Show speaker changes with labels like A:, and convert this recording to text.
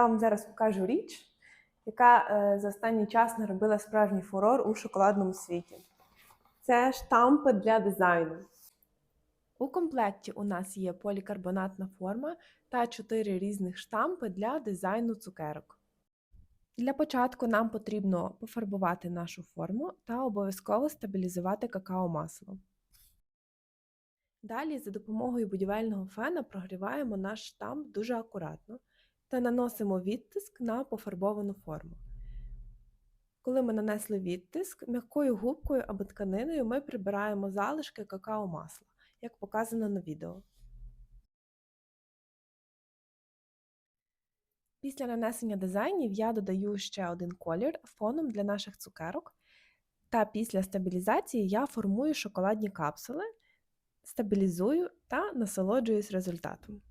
A: Я вам зараз покажу річ, яка е, за останній час наробила справжній фурор у шоколадному світі. Це штампи для дизайну. У комплекті у нас є полікарбонатна форма та чотири різних штампи для дизайну цукерок. Для початку нам потрібно пофарбувати нашу форму та обов'язково стабілізувати какао-масло. Далі за допомогою будівельного фена прогріваємо наш штамп дуже акуратно та наносимо відтиск на пофарбовану форму. Коли ми нанесли відтиск, м'якою губкою або тканиною ми прибираємо залишки какао-масла, як показано на відео. Після нанесення дизайнів я додаю ще один колір фоном для наших цукерок. Та після стабілізації я формую шоколадні капсули, стабілізую та насолоджуюсь результатом.